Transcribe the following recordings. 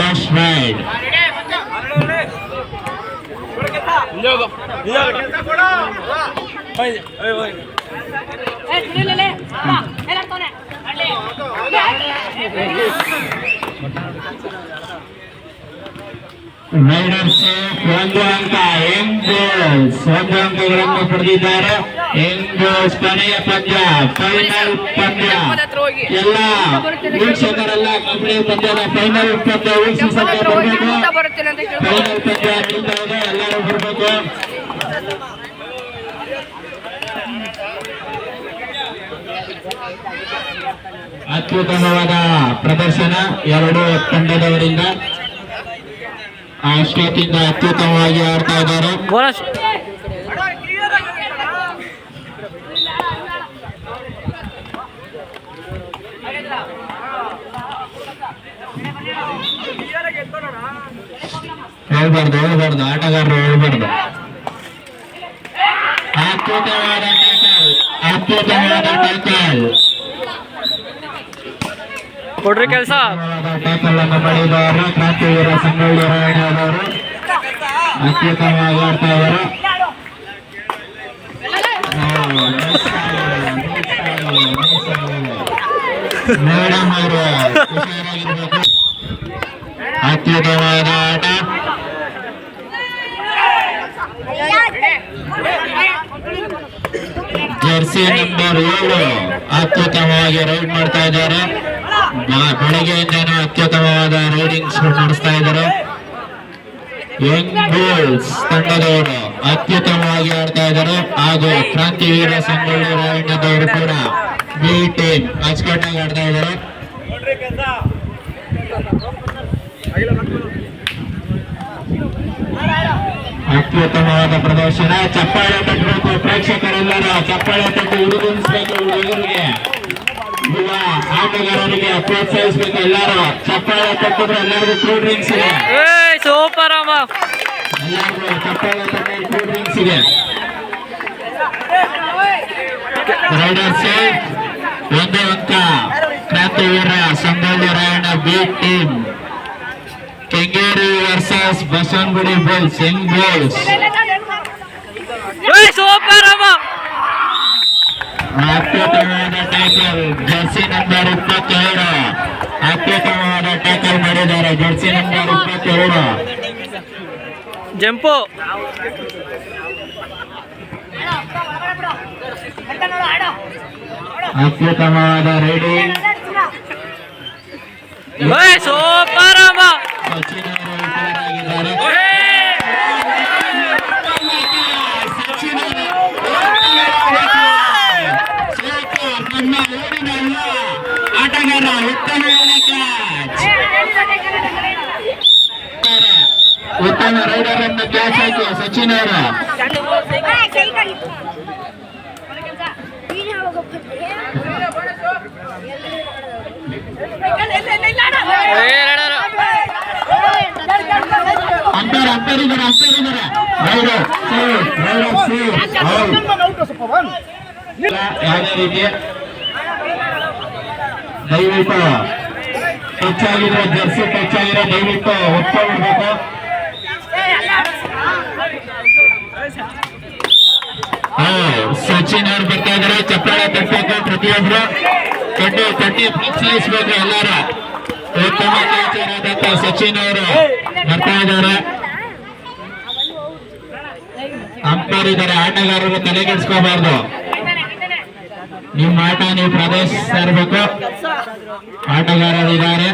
First ride Riders ಒಂದು ಅಂಕ ಎಂಗೋಲ್ಸ್ ಒಂದು ಅಂಕಗಳನ್ನು ಪಡೆದಿದ್ದಾರೆ ಎಂಗೋಲ್ಸ್ ಕೊನೆಯ ಪಂದ್ಯ ಫೈನಲ್ ಪಂದ್ಯ. ಎಲ್ಲ ವೀಕ್ಷಕರೆಲ್ಲ ಕೊನೆಯ ಪಂದ್ಯದ ಫೈನಲ್ ಪಂದ್ಯ ವೀಕ್ಷಿಸಲು ಬರಬೇಕು. ಫೈನಲ್ ಪಂದ್ಯ ನಿಲ್ತಾ ಇದೆ ಎಲ್ಲರೂ ಬರಬೇಕು. ಅತ್ಯುತ್ತಮವಾದ ಪ್ರದರ್ಶನ ಎರಡು ತಂಡದವರಿಂದ. ಅಷ್ಟೊತ್ತಿಂದ ಅತ್ಯುತ್ತಮವಾಗಿ ಆಡ್ತಾ ಇದ್ದಾರೆ. ಹೇಳ್ಬಾರ್ದು ಹೇಳ್ಬಾರ್ದು ಆಟಗಾರರು ಹೇಳ್ಬಾರ್ದು. ಅದ್ಭುತವಾದ ಟ್ಯಾಕಲ್ ಅತ್ಯುತ್ತಮವಾದ ಟ್ಯಾಕಲ್ ಕೊಡ್ರಿ ಕೆಲಸ. ಟ್ಯಾಕಲ್ ಅನ್ನು ಮಾಡಿದವರು ಕ್ರಾಂತಿವೀರ ಸಂಗೊಳ್ಳಿ ರಾಯಣ್ಣವರು ಅತ್ಯುತ್ತಮವಾಗಿ ಆಡ್ತಾ ಇದ್ದಾರೆ. ಮೇಡಮ್ ಅವರು ಹುಷಾರಾಗಿರ್ಬೇಕು. ಅತ್ಯುತ್ತಮವಾದ ಆಟ. ಜರ್ಸಿ ನಂಬರ್ ಏಳು ಅತ್ಯುತ್ತಮವಾಗಿ ರೈಡ್ ಮಾಡ್ತಾ ಇದ್ದಾರೆ. ಬೆಳಗ್ಗೆಯಿಂದನೂ ಅತ್ಯುತ್ತಮವಾದ ರೈಡಿಂಗ್ಸ್ ನಡೆಸ್ತಾ ಇದ್ದಾರೆ. ಯಂಗ್ ಗೋಲ್ಸ್ ತಂಡದವರು ಅತ್ಯುತ್ತಮವಾಗಿ ಆಡ್ತಾ ಇದ್ದಾರೆ. ಹಾಗೂ ಕ್ರಾಂತಿವೀರ ಸಂಗೊಳ್ಳಿ ರಾಯಣ್ಣದವರು ಕೂಡ ಬಿ ಟೀಮ್ ಅಚ್ಚುಕಟ್ಟಾಗಿ ಆಡ್ತಾ ಇದ್ದಾರೆ. ಅತ್ಯುತ್ತಮವಾದ ಪ್ರದರ್ಶನ. ಚಪ್ಪಾಳೆ ತಟ್ಟಬೇಕು. ಪ್ರೇಕ್ಷಕರೆಲ್ಲರೂ ಚಪ್ಪಾಳೆ ತಟ್ಟು ಹುಡುಗಿಸ್ಬೇಕು ಹುಡುಗರಿಗೆ. ಯುವ ಆಟಗಾರರಿಗೆ ಪ್ರೋತ್ಸಾಹಿಸಬೇಕು ಎಲ್ಲರೂ. ಚಪ್ಪಾಳೆ ತಟ್ಟಿದ್ರೆ ಎಲ್ಲರಿಗೂ ಕೂಲ್ ಡ್ರಿಂಕ್ಸ್ ಇದೆ. ಸೂಪರ್ ಎಲ್ಲರಿಗೂ ಚಪ್ಪಾಳೆ ತಟ್ಟಿ ಕೂಲ್ ಡ್ರಿಂಕ್ಸ್ ಇದೆ. ರೈಡರ್ಸ್ ಒಂದೇ ಅಂಕ. Krantiveera Sangolli Rayanna B team Kengeri versus Basavanagudi bulls young bulls ಅತ್ಯುತ್ತಮವಾದ ಟ್ಯಾಕಲ್ ಜರ್ಸಿ ನಂಬರ್ ಇಪ್ಪತ್ತೆರಡು ಅತ್ಯುತ್ತಮವಾದ ಟ್ಯಾಕಲ್ ಮಾಡಿದ್ದಾರೆ ಜರ್ಸಿ ನಂಬರ್ ಇಪ್ಪತ್ತೆರಡು ಜಂಪು. ಅತ್ಯುತ್ತಮವಾದ ರೈಡಿಂಗ್ ಸೂಪರ್ ಅಮ್ಮ. ಸಚಿನ್ ಅವರು ಸಚಿನ್ ನಮ್ಮ ಯುವ ಆಟಗಾರ ಉತ್ತಮ ಉತ್ತಮ ರೈಡರ್ ಅನ್ನು ಕ್ಯಾಚ್ ಹಾಕಿ ಸಚಿನ್ ಅವರು. ರೈಡರ್. ಅಂಪೇರ್ ಅಂಪೇರ್ ಇದ್ದಾರೆ ಅಂಪೇರ್ ಇದ್ದಾರೆ ರೈಡರ್ ಸೇವ್ ರೈಡರ್ ಸೇವ್ ಯಾವುದೇ ರೀತಿ ದಯವಿಟ್ಟು ಟಚ್ ಆಗಿದ್ರೆ ಜರ್ಸಿ ಟಚ್ ಆಗಿದ್ರೆ ದಯವಿಟ್ಟು ಒಪ್ಕೊಂಡ್ಬಿಡ್ಬೇಕು ಸಚಿನ್ ಅವ್ರು ಬರ್ತಾ ಇದಾರೆ ಚಪ್ಪಾಳೆ ತಟ್ಟಬೇಕು ಪ್ರತಿಯೊಬ್ರು ತಟ್ಟಿ ತಟ್ಟಿ ಪ್ರೋತ್ಸಾಹಿಸ್ಬೇಕು ಎಲ್ಲರೂ ಉತ್ತಮ ಸಚಿನ್ ಅವರು ಬರ್ತಾ ಇದ್ದಾರೆ ಅಂಪೈರ್ ಇದ್ದಾರೆ ಆಟಗಾರರು ತಲೆಗೆಡಿಸ್ಕೋಬಾರ್ದು ನಿಮ್ಮ ಆಟ ನೀವು ಪ್ರದೇಶ ಇರಬೇಕು. ಆಟಗಾರರು ಇದ್ದಾರೆ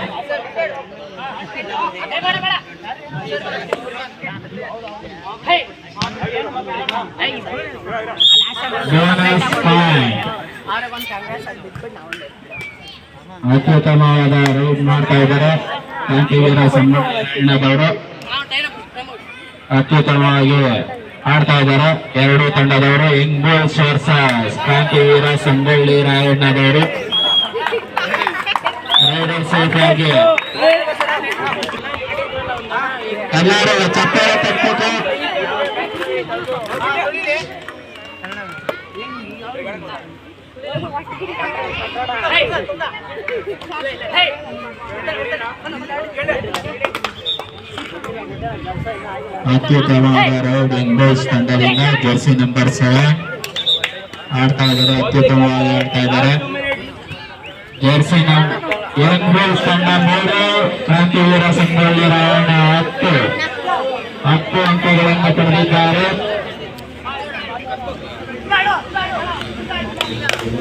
ಬೋನಸ್ ಪಾಯಿಂಟ್ ಅತ್ಯುತ್ತಮವಾದ ರೈಡ್ ಮಾಡ್ತಾ ಇದ್ದಾರೆ. ಕಾಂತಿವೀರ ಸಂಬಂಧವರು ಅತ್ಯುತ್ತಮವಾಗಿ ಆಡ್ತಾ ಇದ್ದಾರೆ. ಎರಡು ತಂಡದವರು ಬಾಯ್ಸ್ ವರ್ಸಸ್ ಕಾಂತಿವೀರ ಸಂಗೊಳ್ಳಿ ರಾಯಣ್ಣದವರು ರೈಡರ್ ಸೇಫ್ ಆಗಿ ಎಲ್ಲರೂ ಚಪ್ಪಾಳೆ Hey! ಅತ್ಯುತ್ತಮವಾದ ರೌಡಿಂಗ್ ಬಾಯ್ಸ್ ತಂಡದಿಂದ ಜರ್ಸಿ ನಂಬರ್ ಸೆವೆನ್ ಆಡ್ತಾ ಇದ್ದಾರೆ ಅತ್ಯುತ್ತಮವಾಗಿ ಆಡ್ತಾ ಇದ್ದಾರೆ. ಜರ್ಸಿ ಬಾಯ್ಸ್ ತಂಡ ಮೂರು, ಕ್ರಾಂತಿವೀರ ಸಂಗೊಳ್ಳಿ ರಾಯಣ್ಣ ಹತ್ತು. ಹತ್ತು ಅಂಕಗಳನ್ನು ಪಡೆದಿದ್ದಾರೆ.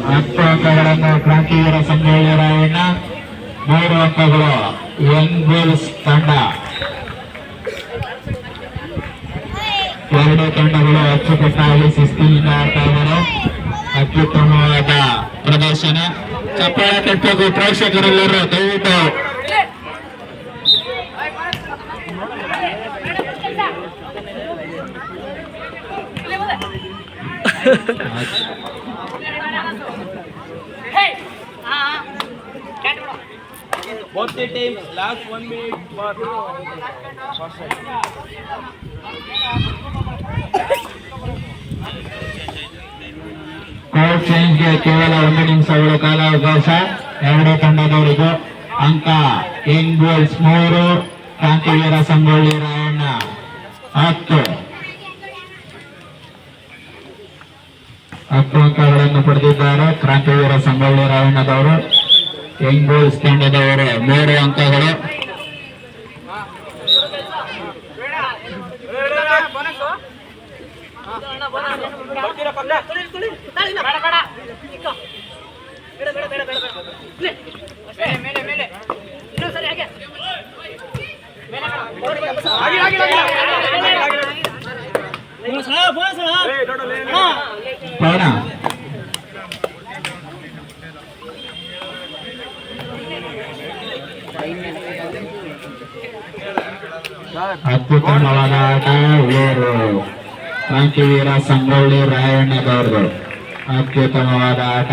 ಹತ್ತು ಅಂಕಗಳನ್ನು ಕ್ರಾಂತಿವೀರ ಸಂಗೊಳ್ಳಿ ರಾಯಣ್ಣ ಮೂರು ಅಂಕಗಳು ಬಾಯ್ಸ್ ತಂಡ. ಎರಡು ತಂಡಗಳು ಅಚ್ಚುಕಟ್ಟಾಗಿ ಶಿಸ್ತಿನಿಂದ ಆಡ್ತಾ ಇದ್ದಾರೆ. ಅತ್ಯುತ್ತಮವಾದ ಪ್ರದರ್ಶನ. ಚಪ್ಪಳ ಕಟ್ಟೋದು ಪ್ರೇಕ್ಷಕರೆಲ್ಲರೂ ದಯವಿಟ್ಟು. Both the teams last one minute for ಚೇಂಜ್ಗೆ ಕೇವಲ ಒಂದು ನಿಮಿಷಗಳ ಕಾಲಾವಕಾಶ. ಎರಡೂ ತಂಡದವರಿಗೂ ಅಂಕ. ಬಾಯ್ಸ್ ಮೂರು. ಕ್ರಾಂತಿವೀರ ಸಂಗೊಳ್ಳಿ ರಾಯಣ್ಣ ಹತ್ತು. ಹತ್ತು ಅಂಕಗಳನ್ನು ಪಡೆದಿದ್ದಾರೆ. ಕ್ರಾಂತಿವೀರ ಸಂಗೊಳ್ಳಿ ರಾಯಣ್ಣದವರು. ಯಂಗ್ ತಂಡದವರ ಮೂರು ಅಂಕಗಳು ಪೌಣ ಅತ್ಯುತ್ತಮವಾದ ಆಟ ಇವರು ಕ್ರಾಂತಿವೀರ ಸಂಗೊಳ್ಳಿ ರಾಯಣ್ಣದವರು. ಅತ್ಯುತ್ತಮವಾದ ಆಟ.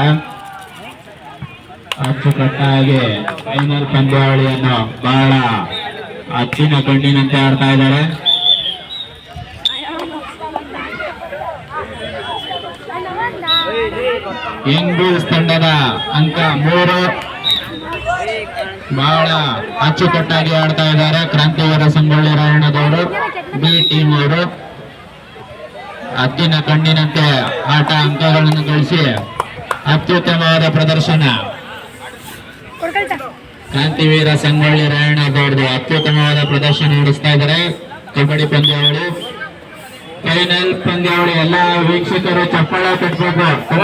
ಅಚ್ಚುಕಟ್ಟಾಗಿ ಫೈನಲ್ ಪಂದ್ಯಾವಳಿಯನ್ನು ಬಹಳ ಅಚ್ಚಿನ ಕಣ್ಣಿನಂತೆ ಆಡ್ತಾ ಇದ್ದಾರೆ. ಬೂಲ್ಸ್ ತಂಡದ ಅಂಕ ಮೂರು. ಬಹಳ ಅಚ್ಚುಕಟ್ಟಾಗಿ ಆಡ್ತಾ ಇದ್ದಾರೆ ಕ್ರಾಂತಿವೀರ ಸಂಗೊಳ್ಳಿ ರಾಯಣ್ಣದವರು ಬಿ ಟೀಮ್ ಅವರು ಹದ್ದಿನ ಕಣ್ಣಿನಂತೆ ಆಟ ಅಂಕಗಳನ್ನು ಗಳಿಸಿ ಅತ್ಯುತ್ತಮವಾದ ಪ್ರದರ್ಶನ. ಕ್ರಾಂತಿವೀರ ಸಂಗೊಳ್ಳಿ ರಾಯಣ್ಣದವ್ರದ್ದು ಅತ್ಯುತ್ತಮವಾದ ಪ್ರದರ್ಶನ ನಡೆಸ್ತಾ ಇದ್ದಾರೆ. ಕಬಡ್ಡಿ ಪಂದ್ಯಾವಳಿ. ಫೈನಲ್ ಪಂದ್ಯಾವಳಿ. ಎಲ್ಲ ವೀಕ್ಷಕರು ಚಪ್ಪಳ ಕಟ್ಟಬೇಕು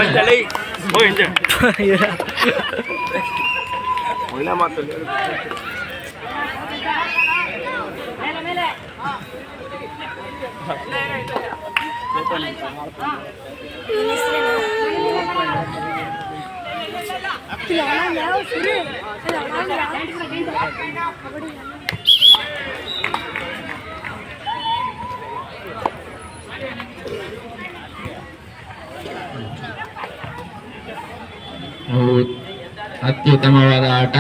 ಅತ್ಯುತ್ತಮವಾದ ಆಟ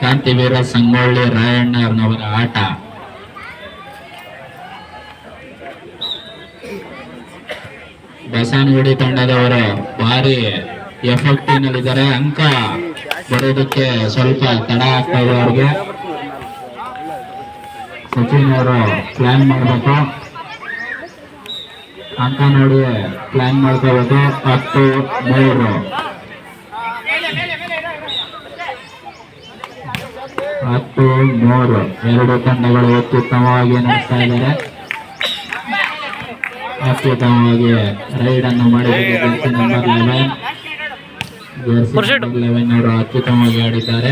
ಕಾಂತಿವೀರ ಸಂಗೊಳ್ಳಿ ರಾಯಣ್ಣನವರ ಆಟ. ಬಸವನಗುಡಿ ತಂಡದವರು ಭಾರಿ ಎಫೆಕ್ಟಿನಲ್ಲಿದ್ದಾರೆ ಅಂಕ ಬರೋದಕ್ಕೆ ಸ್ವಲ್ಪ ತಡ ಆಗ್ತಾ ಇದೆ ಅವ್ರಿಗೆ. ಸಚಿನ್ ಅವರು ಪ್ಲಾನ್ ಮಾಡಬೇಕು. ಅಂಕ ನೋಡಿ ಪ್ಲಾನ್ ಮಾಡ್ಕೋಬೇಕು. ಹತ್ತು, ಮೂರು. ಹತ್ತು, ಮೂರು. ಎರಡು ತಂಡಗಳು ಅತ್ಯುತ್ತಮವಾಗಿ ನಡೆಸ್ತಾ ಇದ್ದಾರೆ. ಅತ್ಯುತ್ತಮವಾಗಿ ರೈಡ್ ಅನ್ನು ಮಾಡಿದ್ದಾರೆ jersey number eleven jersey percent. Eleven ಅವರು ಅತ್ಯುತ್ತಮವಾಗಿ ಆಡಿದ್ದಾರೆ.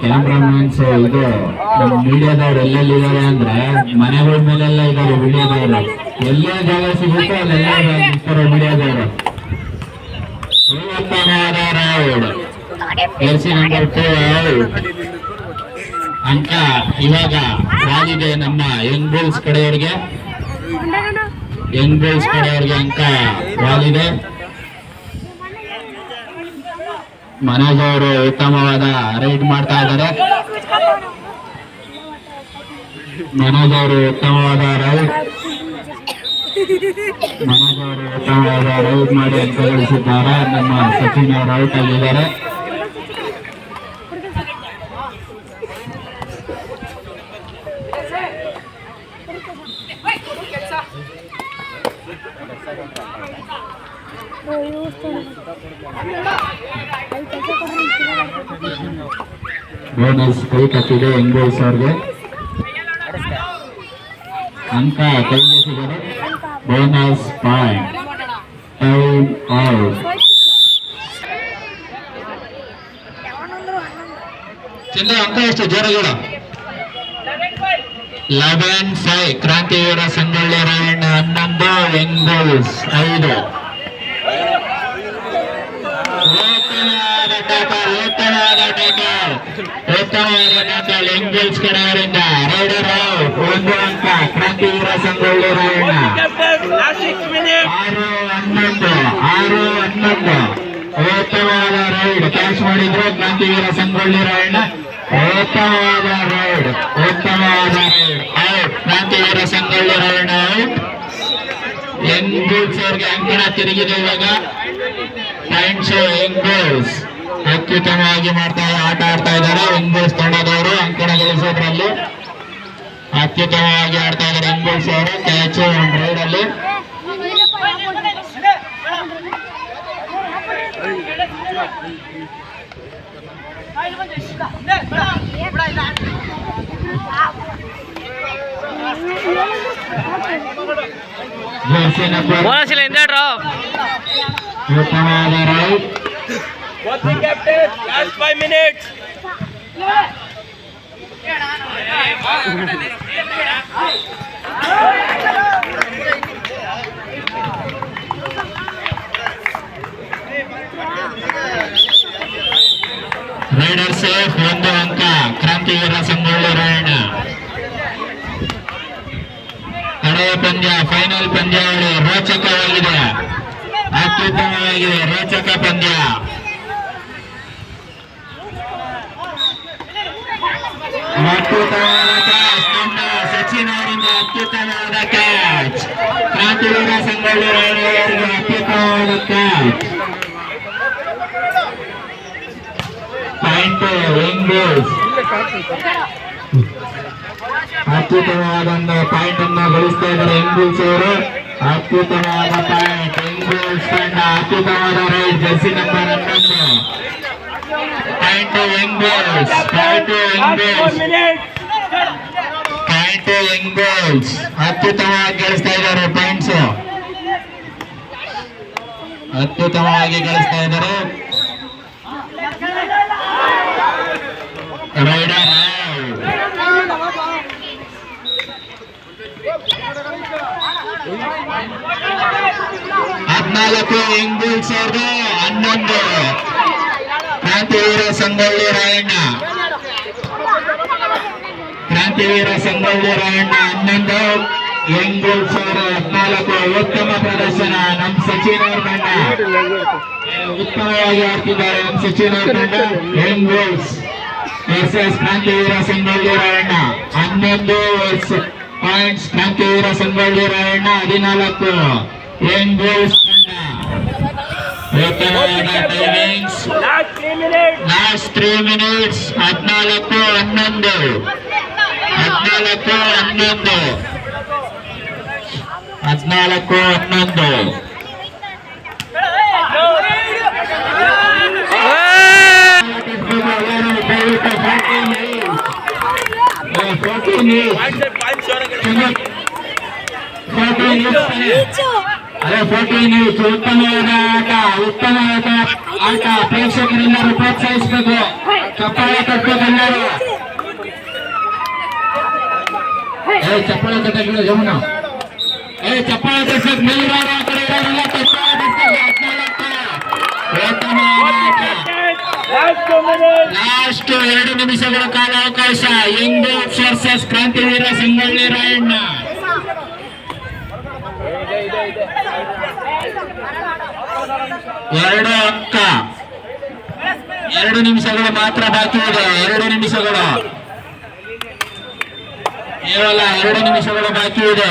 ಕ್ಯಾಮ್ರಾಮನ್ಸ್ ಇದು ನಮ್ಮ ಮೀಡಿಯಾದವ್ರು ಎಲ್ಲೆಲ್ಲಿದ್ದಾರೆ ಅಂದ್ರೆ ಮನೆಗಳ ಮೇಲೆಲ್ಲ ಇದ್ದಾರೆ ಮೀಡಿಯಾದವರು. ಎಲ್ಲೇ ಜಾಗ ಸಿಗುತ್ತೋ ಅಲ್ಲೆಲ್ಲ ಇರ್ತಾರೆ ಮೀಡಿಯಾದವರು. ಜರ್ಸಿ ನಂಬರ್ ಟೂ ಅಂಕ ಇವಾಗ ವಾಲಿದೆ ನಮ್ಮ ಯಂಗ್ ಬುಲ್ಸ್ ಕಡೆಯವರಿಗೆ. ಯಂಗ್ ಬುಲ್ಸ್ ಕಡೆಯವರಿಗೆ ಅಂಕ ವಾಲಿದೆ ಮನೋಜ್ ಅವರು ಉತ್ತಮವಾದ ರೈಡ್ ಮಾಡ್ತಾ ಇದ್ದಾರೆ. ಮನೋಜ್ ಅವರು ಉತ್ತಮವಾದ ರೈಡ್ ಮನೋಜ್ ಅವರು ಉತ್ತಮವಾದ ರೈಡ್ ಮಾಡಿ ಅಂತ ಗಳಿಸಿದ್ದಾರೆ ನಮ್ಮ ಸಚಿನ್ ಅವರು ಔಟ್ ಆಗಿದ್ದಾರೆ ಅವ್ರಿಗೆ ಅಂಕ bonus point time out Chandra ಅಂಕ ಎಷ್ಟು? ಜೋರ ಲೆವೆನ್ ಫೈವ್ ಕ್ರಾಂತಿವೀರ ಸಂಗೊಳ್ಳಿ ರಾಯಣ್ಣ ಹನ್ನೊಂದು ಎಂಗೋಲ್ಸ್ ಐದು ಉತ್ತಮವಾದ tackle, ಉತ್ತಮವಾದ tackle, ಉತ್ತಮವಾದ tackle, ಎಂಗಲ್ಸ್ ಕಡೆಯವರಿಂದ ರೈಡರ್ ಔಟ್ ಒಂದು ಅಂಕ Krantiveera Sangolli Rayanna Captain, last six minutes. ಆರು ಹನ್ನೊಂದು ಆರು ಹನ್ನೊಂದು ಉತ್ತಮವಾದ ರೈಡ್ ಕ್ಯಾಚ್ ಮಾಡಿದ್ರು ಕ್ರಾಂತಿವೀರ ಸಂಗೊಳ್ಳಿ ರಾಯಣ್ಣ ಉತ್ತಮವಾದ ರೈಡ್ ಉತ್ತಮವಾದ raid out Krantiveera Sangolli Rayanna out Angels ಅವ್ರಿಗೆ ಅಂಕಣ ತಿರುಗಿದೆ ಇವಾಗ ಪಾಯಿಂಟ್ಸ್ ಎಂಗೂಲ್ಸ್ ಅತ್ಯುತ್ತಮವಾಗಿ ಮಾಡ್ತಾ ಆಟ ಆಡ್ತಾ ಇದ್ದಾರೆ ಎಂಗೂಲ್ಸ್ ತಂಡದವರು ಅಂಕಣ ಗಳಿಸೋದ್ರಲ್ಲಿ ಅತ್ಯುತ್ತಮವಾಗಿ ಆಡ್ತಾ ಇದ್ದಾರೆ ಎಂಗೂಲ್ಸ್ ಅವರು ಕ್ಯಾಚ್ ರೈಡ್ ಅಲ್ಲಿ ಜರ್ಸಿ ನಂಬರ್ ಬೋನಸ್ ಇಲ್ಲ ಹಿಂದೇಡ್ರು ಉತ್ತಮವಾದ raid What's the captain? Last five minutes. Raider safe ಒಂದು ಅಂಕ, ಕ್ರಾಂತಿವೀರ ಸಂಗೊಳ್ಳಿ ರಾಯಣ್ಣ ಕಡೆಯ ಪಂದ್ಯ ಫೈನಲ್ ಪಂದ್ಯಾವಳಿ ರೋಚಕವಾಗಿದೆ ಅತ್ಯುತ್ತಮವಾಗಿದೆ, ರೋಚಕ ಪಂದ್ಯ ಸಚಿನ್ ಅವರಿಂದ ಅತ್ಯುತ್ತಮವಾದ ಕ್ಯಾಚ್ ಕ್ರಾಂತಿವೀರ ಸಂಗೊಳ್ಳಿ ರಾಯಣ್ಣ ಅತ್ಯುತ್ತಮವಾದ ಕ್ಯಾಚ್ ಎಂಗೇಜ್ ಅತ್ಯುತ್ತಮವಾದ ಪಾಯಿಂಟ್ ಅನ್ನ ಗಳಿಸ್ತಾ ಇದ್ದಾರೆ ಎಂಗೂಲ್ಸ್ ಅವರು. ಅತ್ಯುತ್ತಮವಾದ ಪಾಯಿಂಟ್ ಎಂಗೂಲ್ಸ್ ತಂಡ ಅತ್ಯುತ್ತಮವಾದ ರೈಡ್ ಜರ್ಸಿ ನಂಬರ್ ಹನ್ನೊಂದು. ಪಾಯಿಂಟ್ ಎಂಗೂಲ್ಸ್ ಪಾಯಿಂಟ್ minutes. ಪಾಯಿಂಟ್ ಅತ್ಯುತ್ತಮವಾಗಿ ಗಳಿಸ್ತಾ ಇದ್ದಾರೆ ಪಾಯಿಂಟ್ಸ್ ಅತ್ಯುತ್ತಮವಾಗಿ ಗಳಿಸ್ತಾ ಇದ್ದಾರೆ ರೈಡರ್ ಔಟ್ ಹದಿನಾಲ್ಕು ಎಂಗೂಲ್ಸ್ ಅವ್ರದ್ದು ಹನ್ನೊಂದು. ಕ್ರಾಂತಿವೀರ ಸಂಗೊಳ್ಳಿ ರಾಯಣ್ಣ. ಕ್ರಾಂತಿವೀರ ಸಂಗೊಳ್ಳಿ ರಾಯಣ್ಣ, ಹನ್ನೊಂದು. ಎಂಗೂಲ್ಸ್ ಅವರು ಹದಿನಾಲ್ಕು. ಉತ್ತಮ ಪ್ರದರ್ಶನ, ನಮ್ ಸಚಿನ್ ಅವ್ರ ತಂಡ. ಉತ್ತಮವಾಗಿ ಆಡ್ತಿದ್ದಾರೆ ನಮ್ ಸಚಿನ್ ಅವ್ರ ತಂಡ. ಎಂಗೂಲ್ಸ್ ವರ್ಸಸ್ ಕ್ರಾಂತಿವೀರ ಸಂಗೊಳ್ಳಿ ರಾಯಣ್ಣ ಹನ್ನೊಂದು ಪಾಯಿಂಟ್ಸ್ ಕ್ರಾಂತಿವೀರ ಸಂಗೊಳ್ಳಿ ರಾಯಣ್ಣ ಹದಿನಾಲ್ಕು ಎಂಗೂಲ್ಸ್ ತಂಡ ಉತ್ತಮವಾದ timings Last three minutes. Last three minutes ಹದಿನಾಲ್ಕು ಹನ್ನೊಂದು ಹದಿನಾಲ್ಕು ಹನ್ನೊಂದು ಹದಿನಾಲ್ಕು ಹನ್ನೊಂದು Five set, five shot. ಅದೇ ಫೋರ್ಟೀನ್ ಉತ್ತಮವಾದ ಆಟ ಉತ್ತಮವಾದ ಆಟ ಪ್ರೇಕ್ಷಕರೆಲ್ಲರೂ ಪ್ರೋತ್ಸಾಹಿಸಬೇಕು ಚಪ್ಪಾಳೆ ಕಟ್ಟಬೇಕು ಎಲ್ಲರೂ ಏ ಚಪ್ಪಾಳೆ ಕಟ್ಟಕ್ಕೆ ಜಮುನ ಏ ಚಪ್ಪಾಳೆ ಕಟ್ಟಕ್ಕೆ ಮೇಲಿರೋರು ಆ ಕಡೆ ಇರೋರೆಲ್ಲ ಚಪ್ಪಾಳೆ ಕಟ್ಟಬೇಕು ಹದಿನಾಲ್ಕು ಉತ್ತಮ ಲಾಸ್ಟ್ ಎರಡು ನಿಮಿಷಗಳ ಕಾಲಾವಕಾಶ ಇಂದು ವರ್ಸಸ್ ಕ್ರಾಂತಿವೀರ ಸಂಗೊಳ್ಳಿ ರಾಯಣ್ಣ. ಎರಡು ಅಕ್ಕ. ಎರಡು ನಿಮಿಷಗಳು ಮಾತ್ರ ಬಾಕಿ ಇದೆ. ಎರಡು ನಿಮಿಷಗಳು. ಕೇವಲ ಎರಡು ನಿಮಿಷಗಳು ಬಾಕಿ ಇದೆ.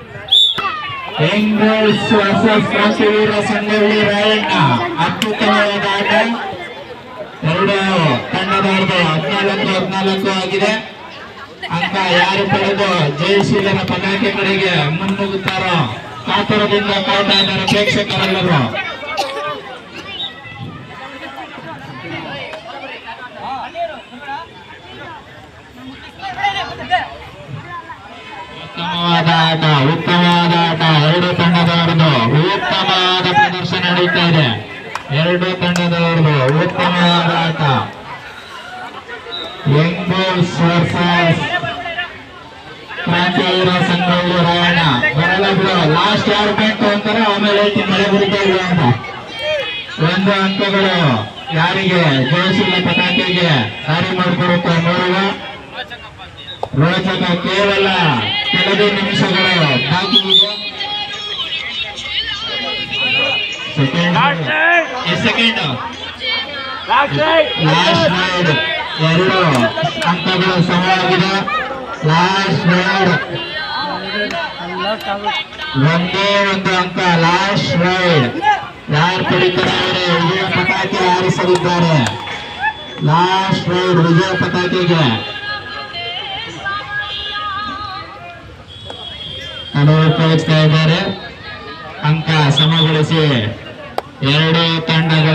Angels versus Krantiveera Sangolli Rayanna. ಅತ್ಯುತ್ತಮವಾದ ಆಟ. ಎರಡು ತಂಡದವರದು ಹದಿನಾಲ್ಕು ಹದಿನಾಲ್ಕು ಆಗಿದೆ. ಅಂತ ಯಾರು ಪಡೆದು ಜಯಶೀಲನ ಪತಾಕೆ ಕಡೆಗೆ ಮುನ್ನುಗ್ಗುತ್ತಾರೋ ಕಾತರದಿಂದ ಕಾಯ್ತಾ ಇದ್ದಾರೆ ಪ್ರೇಕ್ಷಕರೆಲ್ಲರೂ. ಆಟ ಉತ್ತಮವಾದ ಆಟ ಎರಡು ತಂಡದವರದು ಉತ್ತಮವಾದ ಪ್ರದರ್ಶನ ನಡೀತಾ ಇದೆ. ಎರಡು ತಂಡದವರದು ಉತ್ತಮವಾದ ಆಟ. ಯಂಗ್ ವರ್ಸಸ್ ಲಾಸ್ಟ್ ಯಾರು ಬೇಕು ಅಂತಾರೆ ಆಮೇಲೆ ಮಳೆ ಬರುತ್ತಾ ಇದೆ ಅಂತ. ಒಂದು ಅಂಕಗಳು ಯಾರಿಗೆ? ಜಯಶೀಲ ಪಟಾಕಿಗೆ ದಾರಿ ಮಾಡಿಕೊಡುತ್ತೆ ನೋಡುವ ರೋಚಕ ಕೇವಲ ಕೆಲವೇ ನಿಮಿಷಗಳು ಬಾಕಿ ಇದೆ second second last raid last raid ಎರಡು ಅಂಕಗಳು ಸಮವಾಗಿದೆ ಲಾಸ್ಟ್ ರೈಡ್ ಒಂದೇ ಒಂದು ಅಂಕ ಲಾಸ್ಟ್ ರೈಡ್ ಯಾರು ಪಡಿತಾರೆ ವಿಜಯ ಪತಾಕೆ ಹಾರಿಸಲಿದ್ದಾರೆ ಲಾಸ್ಟ್ ರೈಡ್ ವಿಜಯ ಅನುಭವಿಸ್ತಾ ಇದ್ದಾರೆ. ಅಂಕ ಸಮಗೊಳಿಸಿ ಎರಡು ತಂಡಗಳು